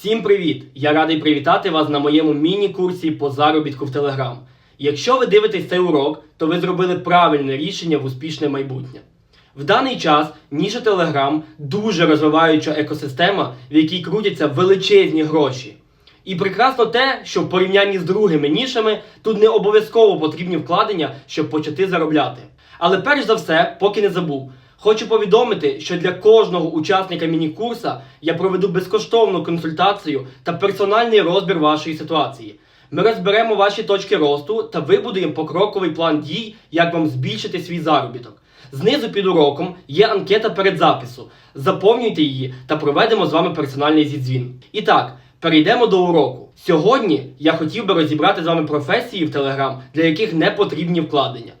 Всім привіт! Я радий привітати вас на моєму міні-курсі по заробітку в Telegram. Якщо ви дивитесь цей урок, то ви зробили правильне рішення в успішне майбутнє. В даний час ніша Telegram дуже розвиваюча екосистема, в якій крутяться величезні гроші. І прекрасно те, що в порівнянні з другими нішами тут не обов'язково потрібні вкладення, щоб почати заробляти. Але перш за все, поки не забув, хочу повідомити, що для кожного учасника міні-курса я проведу безкоштовну консультацію та персональний розбір вашої ситуації. Ми розберемо ваші точки росту та вибудуємо покроковий план дій, як вам збільшити свій заробіток. Знизу під уроком є анкета передзапису. Заповнюйте її та проведемо з вами персональний зідзвін. І так, перейдемо до уроку. Сьогодні я хотів би розібрати з вами професії в Telegram, для яких не потрібні вкладення.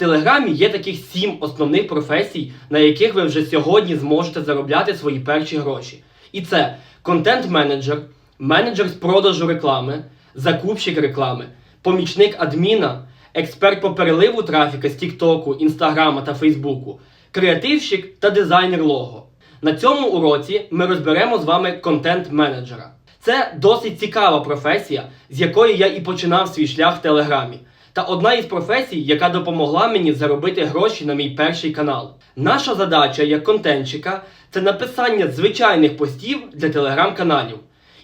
Телеграмі є таких сім основних професій, на яких ви вже сьогодні зможете заробляти свої перші гроші. І це контент-менеджер, менеджер з продажу реклами, закупщик реклами, помічник адміна, експерт по переливу трафіка з Тіктоку, Інстаграма та Фейсбуку, креативщик та дизайнер лого. На цьому уроці ми розберемо з вами контент-менеджера. Це досить цікава професія, з якої я і починав свій шлях в Телеграмі. Та одна із професій, яка допомогла мені заробити гроші на мій перший канал. Наша задача як контентчика це написання звичайних постів для телеграм-каналів.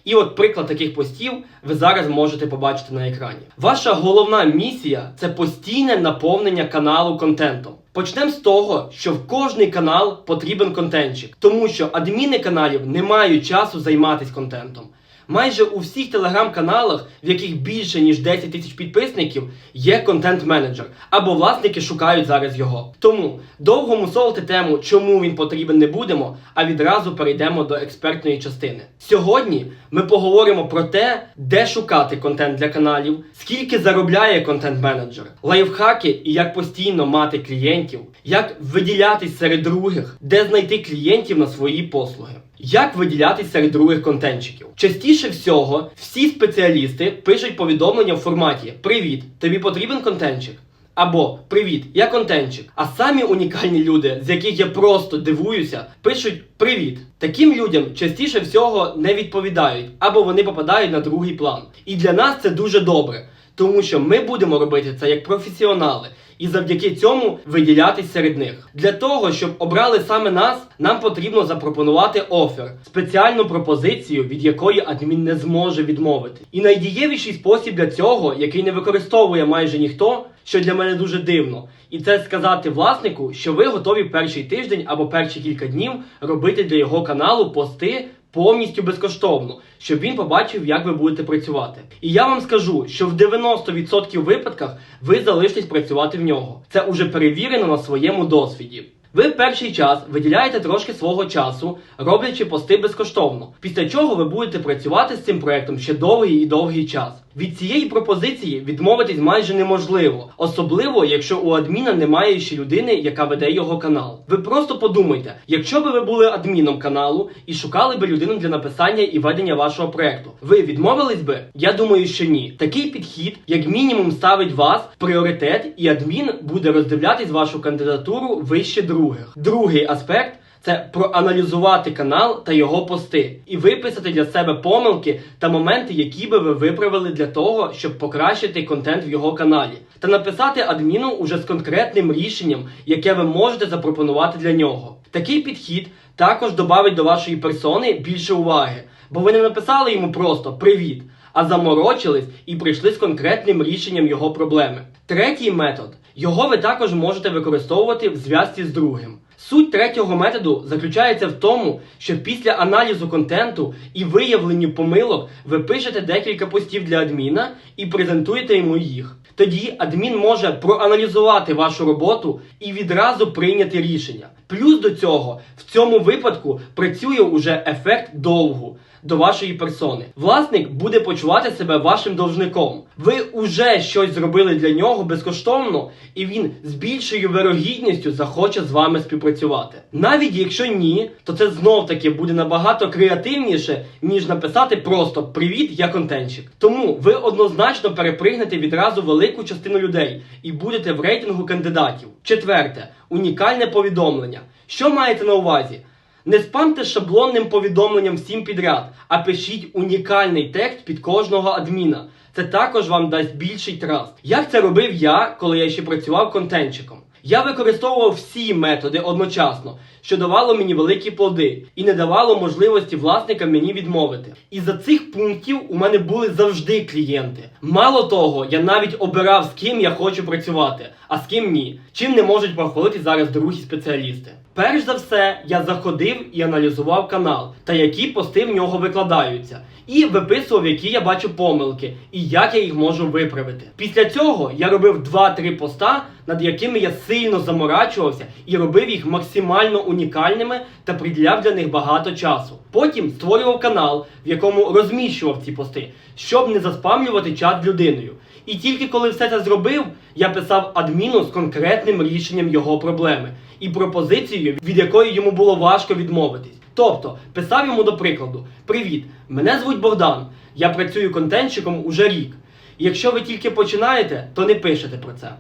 І от приклад таких постів ви зараз можете побачити на екрані. Ваша головна місія це постійне наповнення каналу контентом. Почнемо з того, що в кожний канал потрібен контентчик, тому що адміни каналів не мають часу займатися контентом. Майже у всіх телеграм-каналах, в яких більше ніж 10 тисяч підписників, є контент-менеджер, або власники шукають зараз його. Тому довго мусолити тему, чому він потрібен, не будемо, а відразу перейдемо до експертної частини. Сьогодні ми поговоримо про те, де шукати контент для каналів, скільки заробляє контент-менеджер, лайфхаки і як постійно мати клієнтів, як виділятись серед других, де знайти клієнтів на свої послуги. Як виділятись серед других контентчиків? Частіше всього, всі спеціалісти пишуть повідомлення в форматі Привіт, тобі потрібен контентчик? Або Привіт, я контентчик. А самі унікальні люди, з яких я просто дивуюся, пишуть Привіт. Таким людям частіше всього не відповідають, або вони попадають на другий план. І для нас це дуже добре, тому що ми будемо робити це як професіонали. І завдяки цьому виділятись серед них. Для того, щоб обрали саме нас, нам потрібно запропонувати офер, спеціальну пропозицію, від якої адмін не зможе відмовити. І найдієвіший спосіб для цього, який не використовує майже ніхто, що для мене дуже дивно, і це сказати власнику, що ви готові перший тиждень або перші кілька днів робити для його каналу пости повністю безкоштовно, щоб він побачив, як ви будете працювати. І я вам скажу, що в 90% випадках ви залишитесь працювати в нього. Це уже перевірено на своєму досвіді. Ви перший час виділяєте трошки свого часу, роблячи пости безкоштовно, після чого ви будете працювати з цим проектом ще довгий і довгий час. Від цієї пропозиції відмовитись майже неможливо, особливо якщо у адміна немає ще людини, яка веде його канал. Ви просто подумайте, якщо би ви були адміном каналу і шукали би людину для написання і ведення вашого проекту, ви відмовились би? Я думаю, що ні. Такий підхід, як мінімум, ставить вас в пріоритет, і адмін буде роздивлятись вашу кандидатуру вище других. Другий аспект. Це проаналізувати канал та його пости і виписати для себе помилки та моменти, які би ви виправили для того, щоб покращити контент в його каналі, та написати адміну уже з конкретним рішенням, яке ви можете запропонувати для нього. Такий підхід також додавить до вашої персони більше уваги, бо ви не написали йому просто привіт, а заморочились і прийшли з конкретним рішенням його проблеми. Третій метод його ви також можете використовувати в зв'язці з другим. Суть третього методу заключається в тому, що після аналізу контенту і виявленню помилок ви пишете декілька постів для адміна і презентуєте йому їх. Тоді адмін може проаналізувати вашу роботу і відразу прийняти рішення. Плюс до цього в цьому випадку працює уже ефект довгу до вашої персони. Власник буде почувати себе вашим должником. Ви уже щось зробили для нього безкоштовно, і він з більшою вирогідністю захоче з вами співпрацювати. Навіть якщо ні, то це знов таки буде набагато креативніше, ніж написати просто Привіт, я контентчик. Тому ви однозначно перепригнете відразу велику частину людей і будете в рейтингу кандидатів. Четверте унікальне повідомлення. Що маєте на увазі? Не спамте шаблонним повідомленням всім підряд, а пишіть унікальний текст під кожного адміна. Це також вам дасть більший траст. Як це робив я, коли я ще працював контентчиком? Я використовував всі методи одночасно, що давало мені великі плоди і не давало можливості власникам мені відмовити. І за цих пунктів у мене були завжди клієнти. Мало того, я навіть обирав, з ким я хочу працювати, а з ким ні. Чим не можуть похвалити зараз другі спеціалісти. Перш за все, я заходив і аналізував канал та які пости в нього викладаються, і виписував, які я бачу помилки, і як я їх можу виправити. Після цього я робив 2-3 поста, над якими я сильно заморачувався і робив їх максимально унікальними та приділяв для них багато часу. Потім створював канал, в якому розміщував ці пости, щоб не заспамлювати чат людиною. І тільки коли все це зробив, я писав адміну з конкретним рішенням його проблеми і пропозицією, від якої йому було важко відмовитись. Тобто писав йому до прикладу: Привіт, мене звуть Богдан. Я працюю контентчиком уже рік. Якщо ви тільки починаєте, то не пишете про це.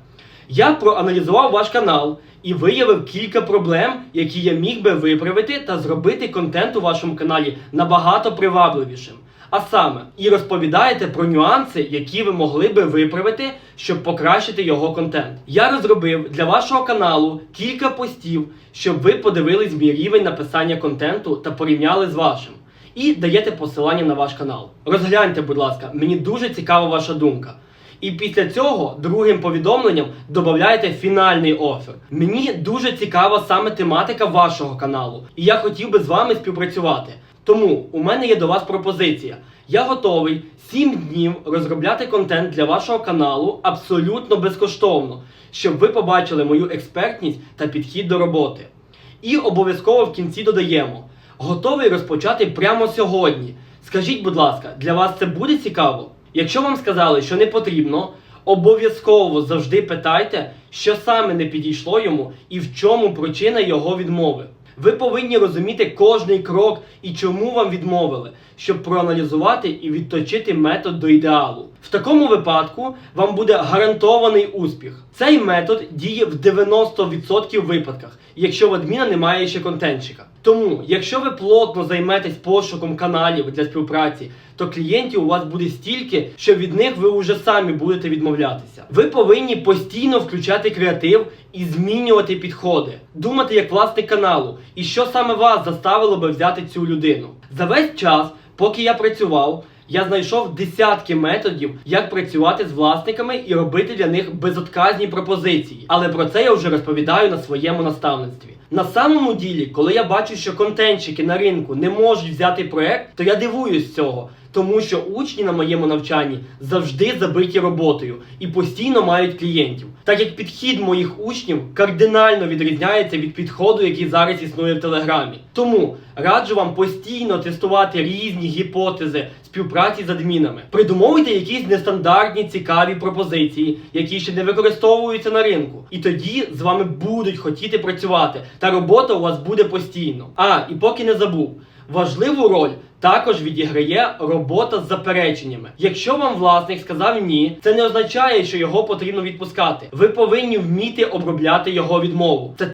Я проаналізував ваш канал і виявив кілька проблем, які я міг би виправити та зробити контент у вашому каналі набагато привабливішим. А саме, і розповідаєте про нюанси, які ви могли би виправити, щоб покращити його контент. Я розробив для вашого каналу кілька постів, щоб ви подивились мій рівень написання контенту та порівняли з вашим. І даєте посилання на ваш канал. Розгляньте, будь ласка, мені дуже цікава ваша думка. І після цього другим повідомленням додаєте фінальний офер. Мені дуже цікава саме тематика вашого каналу, і я хотів би з вами співпрацювати. Тому у мене є до вас пропозиція. Я готовий 7 днів розробляти контент для вашого каналу абсолютно безкоштовно, щоб ви побачили мою експертність та підхід до роботи. І обов'язково в кінці додаємо: готовий розпочати прямо сьогодні. Скажіть, будь ласка, для вас це буде цікаво? Якщо вам сказали, що не потрібно, обов'язково завжди питайте, що саме не підійшло йому і в чому причина його відмови. Ви повинні розуміти кожний крок і чому вам відмовили, щоб проаналізувати і відточити метод до ідеалу. В такому випадку вам буде гарантований успіх. Цей метод діє в 90% випадках, якщо в адміна немає ще контентчика. Тому, якщо ви плотно займетесь пошуком каналів для співпраці, то клієнтів у вас буде стільки, що від них ви вже самі будете відмовлятися. Ви повинні постійно включати креатив і змінювати підходи, думати як власник каналу, і що саме вас заставило би взяти цю людину. За весь час, поки я працював. Я знайшов десятки методів, як працювати з власниками і робити для них безотказні пропозиції. Але про це я вже розповідаю на своєму наставництві. На самому ділі, коли я бачу, що контентчики на ринку не можуть взяти проект, то я дивуюсь цього. Тому що учні на моєму навчанні завжди забиті роботою і постійно мають клієнтів. Так як підхід моїх учнів кардинально відрізняється від підходу, який зараз існує в Телеграмі. Тому раджу вам постійно тестувати різні гіпотези співпраці з адмінами. Придумовуйте якісь нестандартні цікаві пропозиції, які ще не використовуються на ринку. І тоді з вами будуть хотіти працювати, та робота у вас буде постійно. А, і поки не забув. Важливу роль також відіграє робота з запереченнями. Якщо вам власник сказав ні, це не означає, що його потрібно відпускати. Ви повинні вміти обробляти його відмову. Це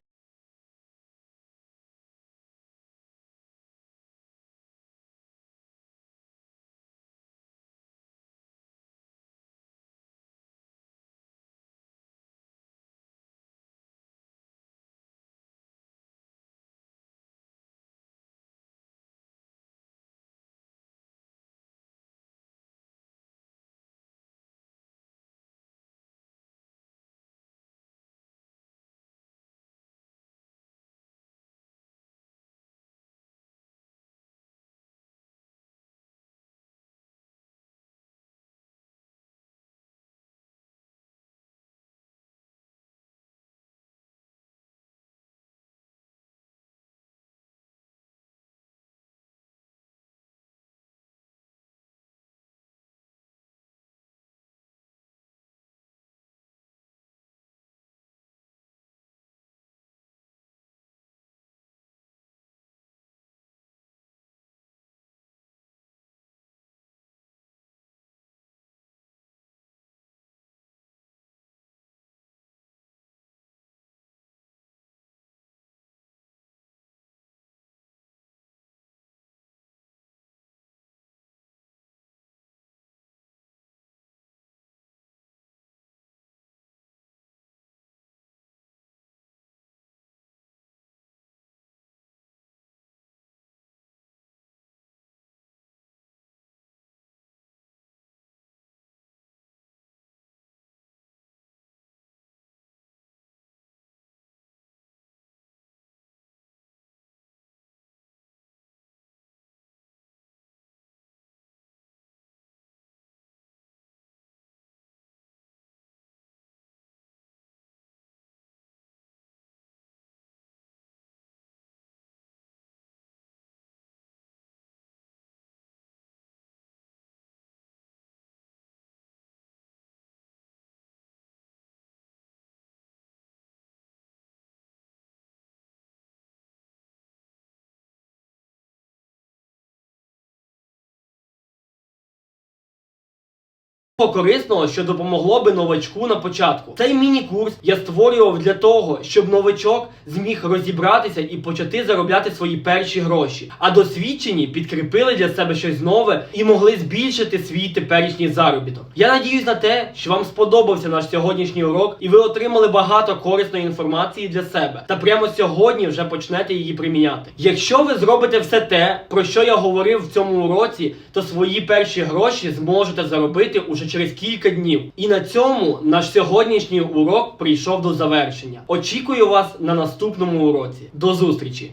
корисного, що допомогло би новачку на початку. Цей міні-курс я створював для того, щоб новачок зміг розібратися і почати заробляти свої перші гроші. А досвідчені підкріпили для себе щось нове і могли збільшити свій теперішній заробіток. Я надіюсь на те, що вам сподобався наш сьогоднішній урок, і ви отримали багато корисної інформації для себе. Та прямо сьогодні вже почнете її приміняти. Якщо ви зробите все те, про що я говорив в цьому уроці, то свої перші гроші зможете заробити уже через кілька днів. І на цьому наш сьогоднішній урок прийшов до завершення. Очікую вас на наступному уроці. До зустрічі!